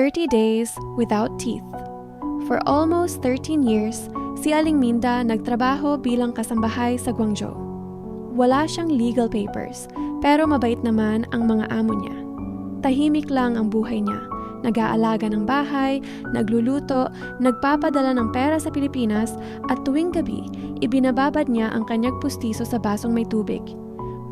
30 Days Without Teeth For almost 13 years, si Aling Minda nagtrabaho bilang kasambahay sa Guangzhou. Wala siyang legal papers, pero mabait naman ang mga amo niya. Tahimik lang ang buhay niya. Nag-aalaga ng bahay, nagluluto, nagpapadala ng pera sa Pilipinas at tuwing gabi, ibinababad niya ang kanyang pustiso sa basong may tubig.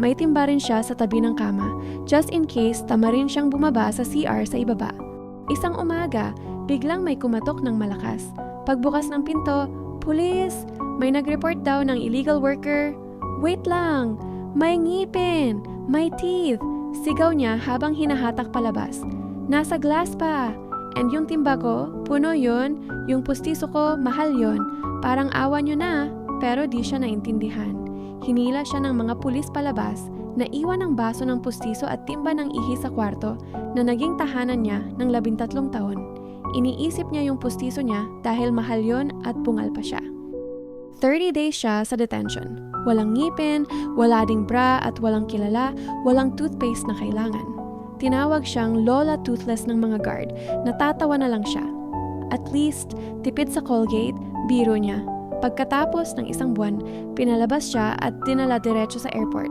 May timba rin siya sa tabi ng kama, just in case tama rin siyang bumaba sa CR sa ibaba. Isang umaga, biglang may kumatok ng malakas. Pagbukas ng pinto, Pulis! May nag-report daw ng illegal worker. Wait lang! May ngipin! May teeth! Sigaw niya habang hinahatak palabas. Nasa glass pa! And yung timba ko, puno yun. Yung pustiso ko, mahal yun. Parang awa nyo na, pero di siya naintindihan. Hinila siya ng mga pulis palabas, naiwan ang baso ng pustiso at timba ng ihi sa kwarto na naging tahanan niya ng labintatlong taon. Iniisip niya yung pustiso niya dahil mahal yon at bungal pa siya. 30 days siya sa detention. Walang ngipin, wala ding bra at walang kilala, walang toothpaste na kailangan. Tinawag siyang Lola Toothless ng mga guard, natatawa na lang siya. At least, tipid sa Colgate, biro niya. Pagkatapos ng isang buwan, pinalabas siya at dinala diretso sa airport.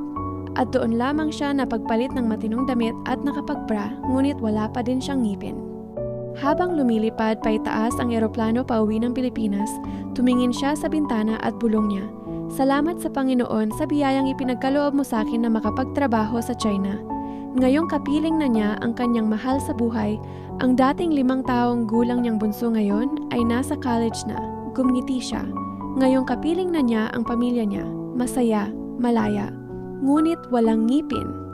At doon lamang siya napagpalit ng matinong damit at nakapagbra, ngunit wala pa din siyang ngipin. Habang lumilipad pa itaas ang eroplano pauwi ng Pilipinas, tumingin siya sa bintana at bulong niya. Salamat sa Panginoon sa biyayang ipinagkaloob mo sa akin na makapagtrabaho sa China. Ngayong kapiling na niya ang kanyang mahal sa buhay, ang dating limang taong gulang niyang bunso ngayon ay nasa college na. Gumngiti siya. Ngayong kapiling na niya ang pamilya niya, masaya, malaya. Ngunit walang ngipin